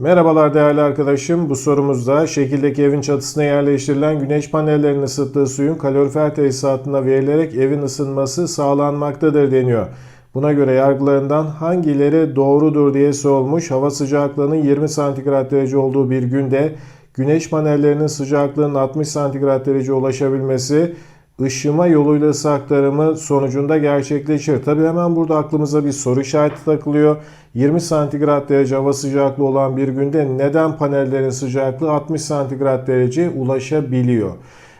Merhabalar değerli arkadaşım. Bu sorumuzda şekildeki evin çatısına yerleştirilen güneş panellerinin ısıttığı suyun kalorifer tesisatına verilerek evin ısınması sağlanmaktadır deniyor. Buna göre yargılarından hangileri doğrudur diye sorulmuş. Hava sıcaklığının 20 santigrat derece olduğu bir günde güneş panellerinin sıcaklığının 60 santigrat derece ulaşabilmesi ışıma yoluyla ısı aktarımı sonucunda gerçekleşir. Tabi hemen burada aklımıza bir soru işareti takılıyor. 20 santigrat derece hava sıcaklığı olan bir günde neden panellerin sıcaklığı 60 santigrat derece ulaşabiliyor?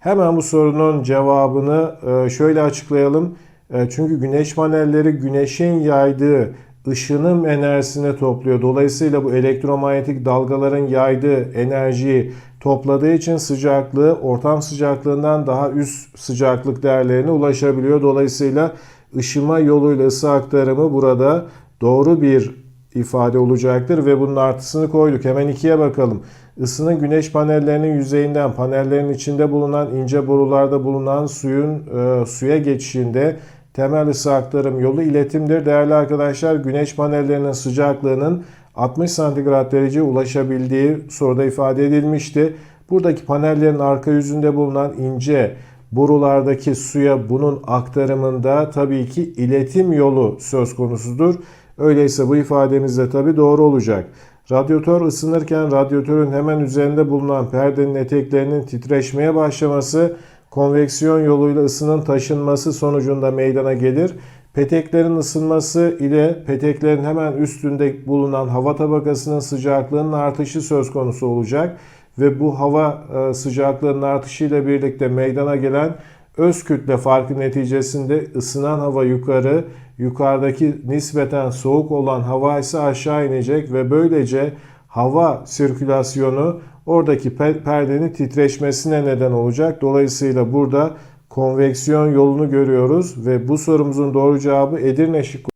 Hemen bu sorunun cevabını e, şöyle açıklayalım. E, çünkü güneş panelleri güneşin yaydığı ışınım enerjisini topluyor. Dolayısıyla bu elektromanyetik dalgaların yaydığı enerjiyi topladığı için sıcaklığı ortam sıcaklığından daha üst sıcaklık değerlerine ulaşabiliyor. Dolayısıyla ışıma yoluyla ısı aktarımı burada doğru bir ifade olacaktır ve bunun artısını koyduk. Hemen ikiye bakalım. Isının güneş panellerinin yüzeyinden panellerin içinde bulunan ince borularda bulunan suyun e, suya geçişinde temel ısı aktarım yolu iletimdir. Değerli arkadaşlar güneş panellerinin sıcaklığının 60 santigrat derece ulaşabildiği soruda ifade edilmişti. Buradaki panellerin arka yüzünde bulunan ince borulardaki suya bunun aktarımında tabii ki iletim yolu söz konusudur. Öyleyse bu ifademiz de tabii doğru olacak. Radyatör ısınırken radyatörün hemen üzerinde bulunan perdenin eteklerinin titreşmeye başlaması konveksiyon yoluyla ısının taşınması sonucunda meydana gelir. Peteklerin ısınması ile peteklerin hemen üstünde bulunan hava tabakasının sıcaklığının artışı söz konusu olacak ve bu hava e, sıcaklığının artışıyla birlikte meydana gelen öz kütle farkı neticesinde ısınan hava yukarı, yukarıdaki nispeten soğuk olan hava ise aşağı inecek ve böylece hava sirkülasyonu oradaki perdenin titreşmesine neden olacak. Dolayısıyla burada konveksiyon yolunu görüyoruz ve bu sorumuzun doğru cevabı Edirne şıkkı.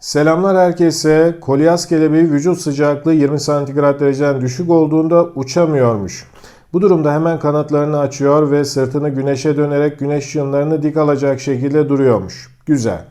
Selamlar herkese. Kolyas kelebeği vücut sıcaklığı 20 santigrat dereceden düşük olduğunda uçamıyormuş. Bu durumda hemen kanatlarını açıyor ve sırtını güneşe dönerek güneş ışınlarını dik alacak şekilde duruyormuş. Güzel.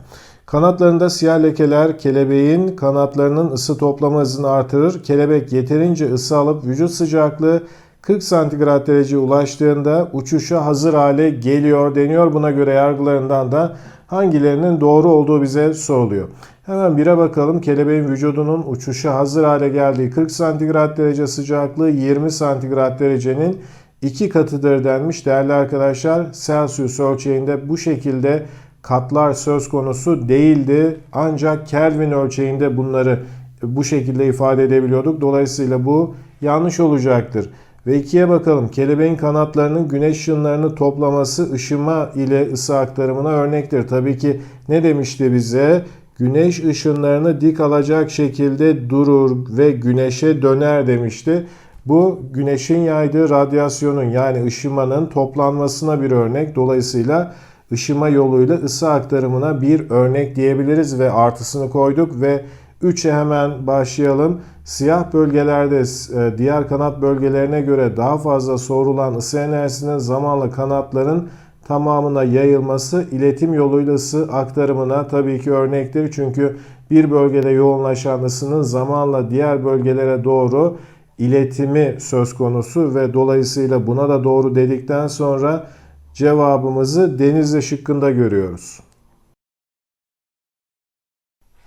Kanatlarında siyah lekeler kelebeğin kanatlarının ısı toplama hızını artırır. Kelebek yeterince ısı alıp vücut sıcaklığı 40 santigrat derece ulaştığında uçuşa hazır hale geliyor deniyor. Buna göre yargılarından da hangilerinin doğru olduğu bize soruluyor. Hemen bire bakalım. Kelebeğin vücudunun uçuşa hazır hale geldiği 40 santigrat derece sıcaklığı 20 santigrat derecenin iki katıdır denmiş. Değerli arkadaşlar Celsius ölçeğinde bu şekilde katlar söz konusu değildi. Ancak Kelvin ölçeğinde bunları bu şekilde ifade edebiliyorduk. Dolayısıyla bu yanlış olacaktır. Ve ikiye bakalım. Kelebeğin kanatlarının güneş ışınlarını toplaması ışıma ile ısı aktarımına örnektir. Tabii ki ne demişti bize? Güneş ışınlarını dik alacak şekilde durur ve güneşe döner demişti. Bu güneşin yaydığı radyasyonun yani ışımanın toplanmasına bir örnek. Dolayısıyla ışıma yoluyla ısı aktarımına bir örnek diyebiliriz ve artısını koyduk ve 3'e hemen başlayalım. Siyah bölgelerde e, diğer kanat bölgelerine göre daha fazla soğurulan ısı enerjisinin zamanla kanatların tamamına yayılması iletim yoluyla ısı aktarımına tabii ki örnektir. Çünkü bir bölgede yoğunlaşan ısının zamanla diğer bölgelere doğru iletimi söz konusu ve dolayısıyla buna da doğru dedikten sonra cevabımızı Denizli şıkkında görüyoruz.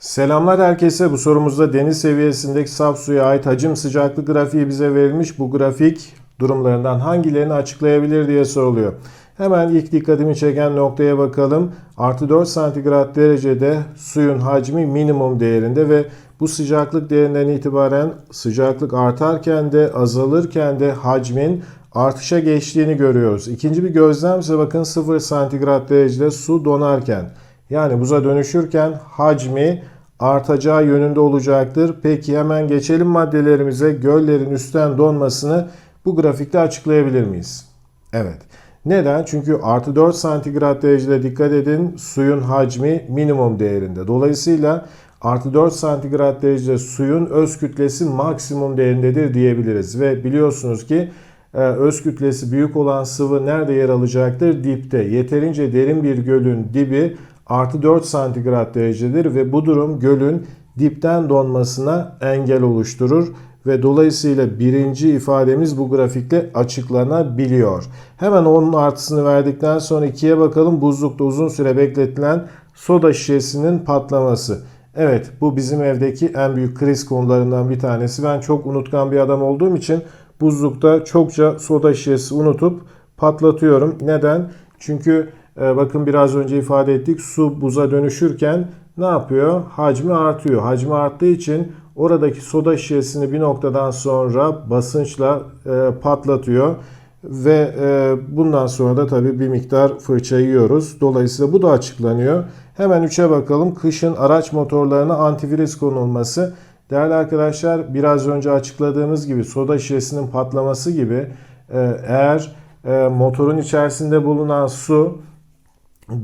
Selamlar herkese. Bu sorumuzda deniz seviyesindeki saf suya ait hacim sıcaklık grafiği bize verilmiş. Bu grafik durumlarından hangilerini açıklayabilir diye soruluyor. Hemen ilk dikkatimi çeken noktaya bakalım. Artı 4 santigrat derecede suyun hacmi minimum değerinde ve bu sıcaklık değerinden itibaren sıcaklık artarken de azalırken de hacmin artışa geçtiğini görüyoruz. İkinci bir gözlem ise bakın 0 santigrat derecede su donarken yani buza dönüşürken hacmi artacağı yönünde olacaktır. Peki hemen geçelim maddelerimize. Göllerin üstten donmasını bu grafikte açıklayabilir miyiz? Evet. Neden? Çünkü artı 4 santigrat derecede dikkat edin suyun hacmi minimum değerinde. Dolayısıyla artı 4 santigrat derecede suyun öz kütlesi maksimum değerindedir diyebiliriz. Ve biliyorsunuz ki e, öz kütlesi büyük olan sıvı nerede yer alacaktır? Dipte. Yeterince derin bir gölün dibi artı 4 santigrat derecedir ve bu durum gölün dipten donmasına engel oluşturur ve dolayısıyla birinci ifademiz bu grafikle açıklanabiliyor. Hemen onun artısını verdikten sonra ikiye bakalım. Buzlukta uzun süre bekletilen soda şişesinin patlaması. Evet bu bizim evdeki en büyük kriz konularından bir tanesi. Ben çok unutkan bir adam olduğum için buzlukta çokça soda şişesi unutup patlatıyorum. Neden? Çünkü bakın biraz önce ifade ettik su buza dönüşürken ne yapıyor? Hacmi artıyor. Hacmi arttığı için oradaki soda şişesini bir noktadan sonra basınçla e, patlatıyor ve e, bundan sonra da tabii bir miktar fırça yiyoruz. Dolayısıyla bu da açıklanıyor. Hemen 3'e bakalım. Kışın araç motorlarına antivirüs konulması. Değerli arkadaşlar biraz önce açıkladığımız gibi soda şişesinin patlaması gibi e, eğer e, motorun içerisinde bulunan su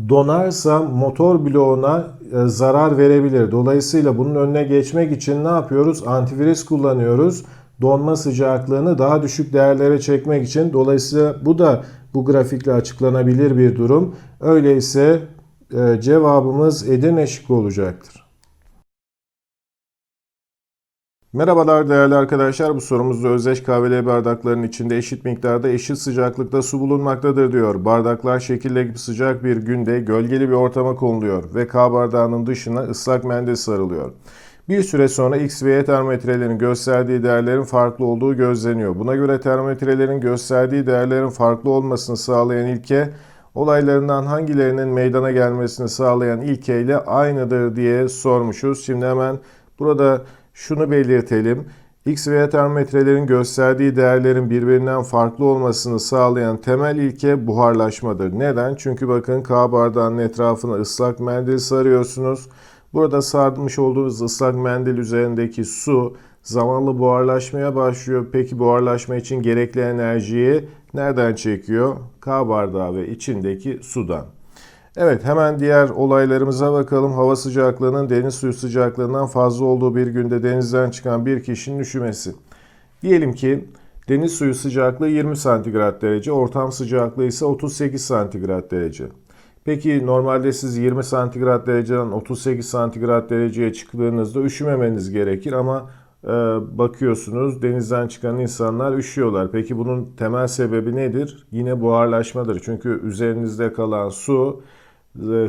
donarsa motor bloğuna e, zarar verebilir. Dolayısıyla bunun önüne geçmek için ne yapıyoruz? Antivirüs kullanıyoruz. Donma sıcaklığını daha düşük değerlere çekmek için. Dolayısıyla bu da bu grafikle açıklanabilir bir durum. Öyleyse e, cevabımız Edirne şıkkı olacaktır. Merhabalar değerli arkadaşlar. Bu sorumuzda özdeş kahveli bardakların içinde eşit miktarda eşit sıcaklıkta su bulunmaktadır diyor. Bardaklar şekilde gibi sıcak bir günde gölgeli bir ortama konuluyor ve K bardağının dışına ıslak mendil sarılıyor. Bir süre sonra X ve Y termometrelerin gösterdiği değerlerin farklı olduğu gözleniyor. Buna göre termometrelerin gösterdiği değerlerin farklı olmasını sağlayan ilke olaylarından hangilerinin meydana gelmesini sağlayan ilke ile aynıdır diye sormuşuz. Şimdi hemen burada şunu belirtelim. X ve Y termometrelerin gösterdiği değerlerin birbirinden farklı olmasını sağlayan temel ilke buharlaşmadır. Neden? Çünkü bakın K bardağının etrafına ıslak mendil sarıyorsunuz. Burada sarmış olduğunuz ıslak mendil üzerindeki su zamanla buharlaşmaya başlıyor. Peki buharlaşma için gerekli enerjiyi nereden çekiyor? K bardağı ve içindeki sudan. Evet hemen diğer olaylarımıza bakalım. Hava sıcaklığının deniz suyu sıcaklığından fazla olduğu bir günde denizden çıkan bir kişinin üşümesi. Diyelim ki deniz suyu sıcaklığı 20 santigrat derece, ortam sıcaklığı ise 38 santigrat derece. Peki normalde siz 20 santigrat dereceden 38 santigrat dereceye çıktığınızda üşümemeniz gerekir ama e, bakıyorsunuz denizden çıkan insanlar üşüyorlar. Peki bunun temel sebebi nedir? Yine buharlaşmadır. Çünkü üzerinizde kalan su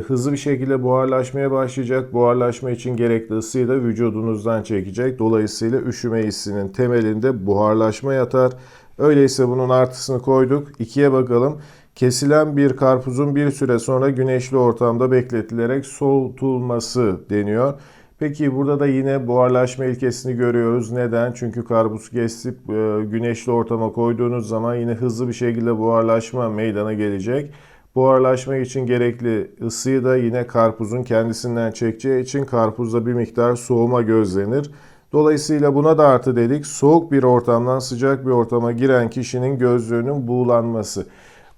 hızlı bir şekilde buharlaşmaya başlayacak. Buharlaşma için gerekli ısıyı da vücudunuzdan çekecek. Dolayısıyla üşüme hissinin temelinde buharlaşma yatar. Öyleyse bunun artısını koyduk. İkiye bakalım. Kesilen bir karpuzun bir süre sonra güneşli ortamda bekletilerek soğutulması deniyor. Peki burada da yine buharlaşma ilkesini görüyoruz. Neden? Çünkü karpuz kesip e, güneşli ortama koyduğunuz zaman yine hızlı bir şekilde buharlaşma meydana gelecek. Buharlaşma için gerekli ısıyı da yine karpuzun kendisinden çekeceği için karpuzda bir miktar soğuma gözlenir. Dolayısıyla buna da artı dedik. Soğuk bir ortamdan sıcak bir ortama giren kişinin gözlüğünün buğulanması.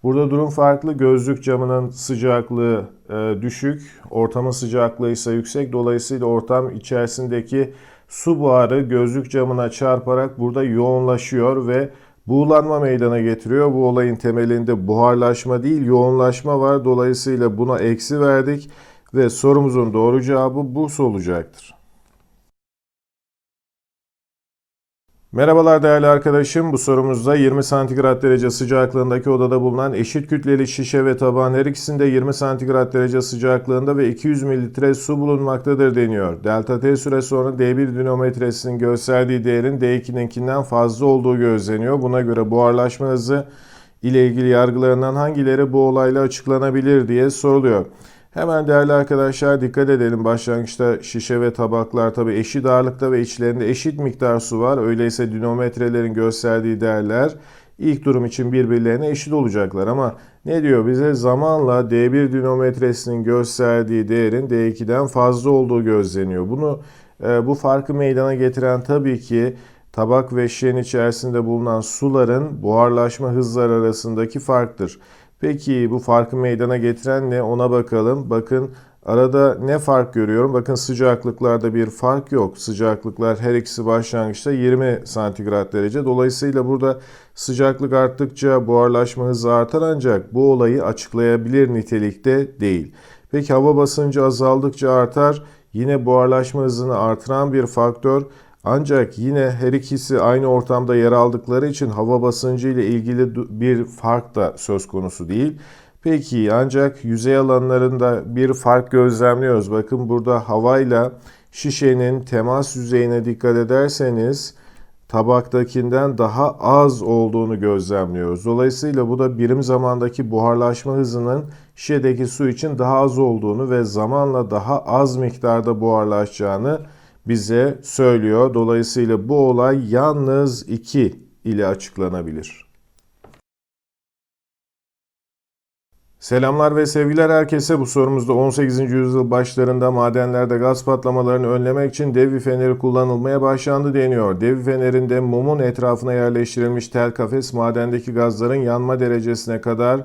Burada durum farklı. Gözlük camının sıcaklığı e, düşük, ortamın sıcaklığı ise yüksek. Dolayısıyla ortam içerisindeki su buharı gözlük camına çarparak burada yoğunlaşıyor ve buğulanma meydana getiriyor. Bu olayın temelinde buharlaşma değil, yoğunlaşma var. Dolayısıyla buna eksi verdik ve sorumuzun doğru cevabı buz olacaktır. Merhabalar değerli arkadaşım. Bu sorumuzda 20 santigrat derece sıcaklığındaki odada bulunan eşit kütleli şişe ve tabağın her ikisinde 20 santigrat derece sıcaklığında ve 200 mililitre su bulunmaktadır deniyor. Delta T süre sonra D1 dinometresinin gösterdiği değerin D2'ninkinden fazla olduğu gözleniyor. Buna göre buharlaşma hızı ile ilgili yargılarından hangileri bu olayla açıklanabilir diye soruluyor. Hemen değerli arkadaşlar dikkat edelim. Başlangıçta şişe ve tabaklar tabi eşit ağırlıkta ve içlerinde eşit miktar su var. Öyleyse dinometrelerin gösterdiği değerler ilk durum için birbirlerine eşit olacaklar. Ama ne diyor bize? Zamanla D1 dinometresinin gösterdiği değerin D2'den fazla olduğu gözleniyor. Bunu e, bu farkı meydana getiren tabii ki tabak ve şişenin içerisinde bulunan suların buharlaşma hızları arasındaki farktır. Peki bu farkı meydana getiren ne ona bakalım. Bakın arada ne fark görüyorum? Bakın sıcaklıklarda bir fark yok. Sıcaklıklar her ikisi başlangıçta 20 santigrat derece. Dolayısıyla burada sıcaklık arttıkça buharlaşma hızı artar ancak bu olayı açıklayabilir nitelikte değil. Peki hava basıncı azaldıkça artar. yine buharlaşma hızını artıran bir faktör. Ancak yine her ikisi aynı ortamda yer aldıkları için hava basıncı ile ilgili bir fark da söz konusu değil. Peki ancak yüzey alanlarında bir fark gözlemliyoruz. Bakın burada havayla şişenin temas yüzeyine dikkat ederseniz tabaktakinden daha az olduğunu gözlemliyoruz. Dolayısıyla bu da birim zamandaki buharlaşma hızının şişedeki su için daha az olduğunu ve zamanla daha az miktarda buharlaşacağını bize söylüyor. Dolayısıyla bu olay yalnız 2 ile açıklanabilir. Selamlar ve sevgiler herkese. Bu sorumuzda 18. yüzyıl başlarında madenlerde gaz patlamalarını önlemek için devi feneri kullanılmaya başlandı deniyor. Devi fenerinde mumun etrafına yerleştirilmiş tel kafes madendeki gazların yanma derecesine kadar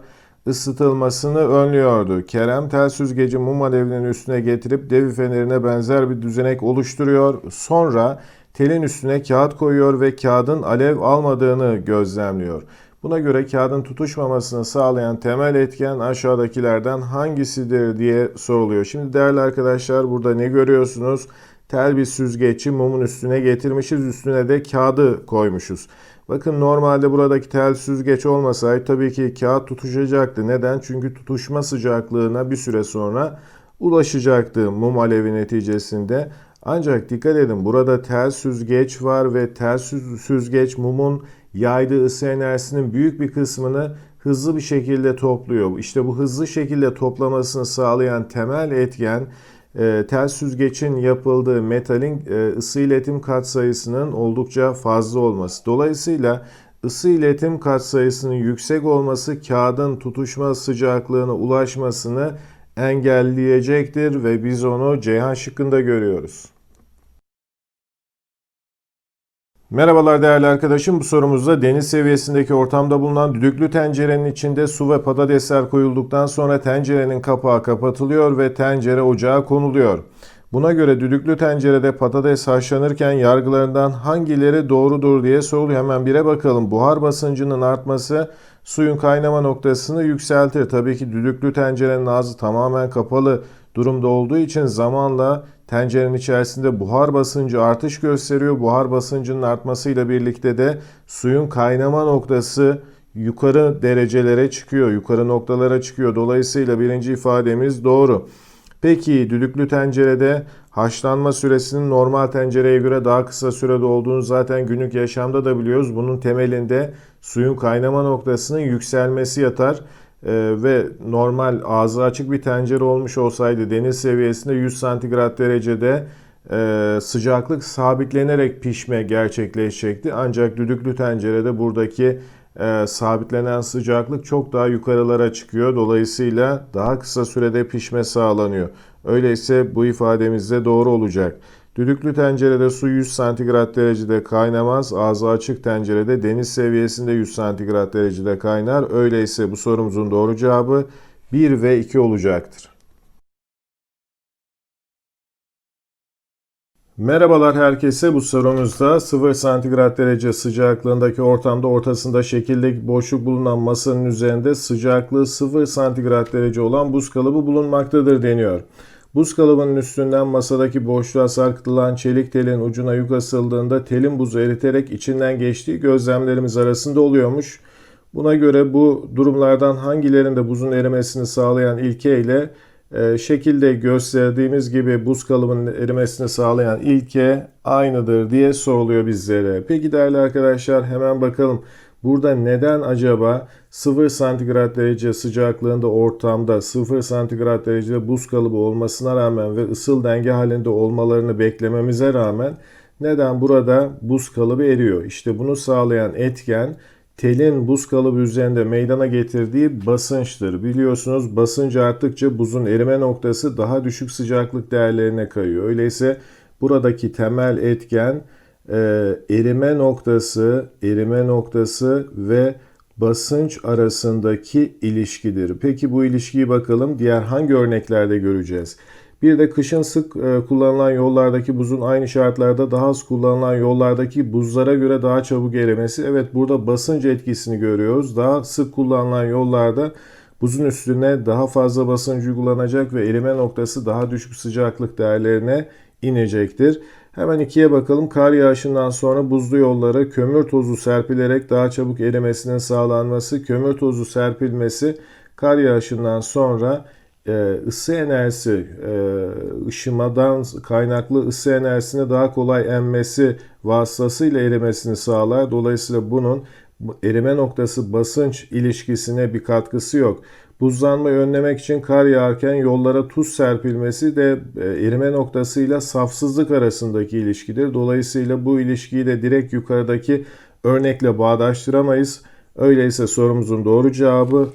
ısıtılmasını önlüyordu. Kerem tel süzgeci mum alevinin üstüne getirip devi fenerine benzer bir düzenek oluşturuyor. Sonra telin üstüne kağıt koyuyor ve kağıdın alev almadığını gözlemliyor. Buna göre kağıdın tutuşmamasını sağlayan temel etken aşağıdakilerden hangisidir diye soruluyor. Şimdi değerli arkadaşlar burada ne görüyorsunuz? Tel bir süzgeci mumun üstüne getirmişiz. Üstüne de kağıdı koymuşuz. Bakın normalde buradaki tel süzgeç olmasaydı tabii ki kağıt tutuşacaktı. Neden? Çünkü tutuşma sıcaklığına bir süre sonra ulaşacaktı mum alevi neticesinde. Ancak dikkat edin burada tel süzgeç var ve tel süz- süzgeç mumun yaydığı ısı enerjisinin büyük bir kısmını hızlı bir şekilde topluyor. İşte bu hızlı şekilde toplamasını sağlayan temel etken e, tel süzgecin yapıldığı metalin e, ısı iletim katsayısının oldukça fazla olması. Dolayısıyla ısı iletim katsayısının yüksek olması kağıdın tutuşma sıcaklığına ulaşmasını engelleyecektir ve biz onu Ceyhan şıkkında görüyoruz. Merhabalar değerli arkadaşım. Bu sorumuzda deniz seviyesindeki ortamda bulunan düdüklü tencerenin içinde su ve patatesler koyulduktan sonra tencerenin kapağı kapatılıyor ve tencere ocağa konuluyor. Buna göre düdüklü tencerede patates haşlanırken yargılarından hangileri doğrudur diye soruluyor. Hemen bire bakalım. Buhar basıncının artması suyun kaynama noktasını yükseltir. Tabii ki düdüklü tencerenin ağzı tamamen kapalı durumda olduğu için zamanla tencerenin içerisinde buhar basıncı artış gösteriyor. Buhar basıncının artmasıyla birlikte de suyun kaynama noktası yukarı derecelere çıkıyor, yukarı noktalara çıkıyor. Dolayısıyla birinci ifademiz doğru. Peki düdüklü tencerede haşlanma süresinin normal tencereye göre daha kısa sürede olduğunu zaten günlük yaşamda da biliyoruz. Bunun temelinde suyun kaynama noktasının yükselmesi yatar. Ee, ve normal ağzı açık bir tencere olmuş olsaydı deniz seviyesinde 100 santigrat derecede e, sıcaklık sabitlenerek pişme gerçekleşecekti. Ancak düdüklü tencerede buradaki e, sabitlenen sıcaklık çok daha yukarılara çıkıyor. Dolayısıyla daha kısa sürede pişme sağlanıyor. Öyleyse bu ifademiz de doğru olacak. Düdüklü tencerede su 100 santigrat derecede kaynamaz. Ağzı açık tencerede deniz seviyesinde 100 santigrat derecede kaynar. Öyleyse bu sorumuzun doğru cevabı 1 ve 2 olacaktır. Merhabalar herkese. Bu sorumuzda 0 santigrat derece sıcaklığındaki ortamda ortasında şekildeki boşluk bulunan masanın üzerinde sıcaklığı 0 santigrat derece olan buz kalıbı bulunmaktadır deniyor. Buz kalıbının üstünden masadaki boşluğa sarkıtılan çelik telin ucuna yük asıldığında telin buzu eriterek içinden geçtiği gözlemlerimiz arasında oluyormuş. Buna göre bu durumlardan hangilerinde buzun erimesini sağlayan ilke ile e, şekilde gösterdiğimiz gibi buz kalıbının erimesini sağlayan ilke aynıdır diye soruluyor bizlere. Peki değerli arkadaşlar hemen bakalım. Burada neden acaba 0 santigrat derece sıcaklığında ortamda 0 santigrat derecede buz kalıbı olmasına rağmen ve ısıl denge halinde olmalarını beklememize rağmen neden burada buz kalıbı eriyor? İşte bunu sağlayan etken telin buz kalıbı üzerinde meydana getirdiği basınçtır. Biliyorsunuz basınç arttıkça buzun erime noktası daha düşük sıcaklık değerlerine kayıyor. Öyleyse buradaki temel etken e, erime noktası, erime noktası ve basınç arasındaki ilişkidir. Peki bu ilişkiyi bakalım diğer hangi örneklerde göreceğiz? Bir de kışın sık e, kullanılan yollardaki buzun aynı şartlarda daha az kullanılan yollardaki buzlara göre daha çabuk erimesi. Evet burada basınç etkisini görüyoruz. Daha sık kullanılan yollarda buzun üstüne daha fazla basınç uygulanacak ve erime noktası daha düşük sıcaklık değerlerine inecektir. Hemen ikiye bakalım. Kar yağışından sonra buzlu yollara kömür tozu serpilerek daha çabuk erimesinin sağlanması. Kömür tozu serpilmesi kar yağışından sonra e, ısı enerjisi, e, ışımadan kaynaklı ısı enerjisini daha kolay emmesi vasıtasıyla erimesini sağlar. Dolayısıyla bunun erime noktası basınç ilişkisine bir katkısı yok. Buzlanmayı önlemek için kar yağarken yollara tuz serpilmesi de e, erime noktasıyla safsızlık arasındaki ilişkidir. Dolayısıyla bu ilişkiyi de direkt yukarıdaki örnekle bağdaştıramayız. Öyleyse sorumuzun doğru cevabı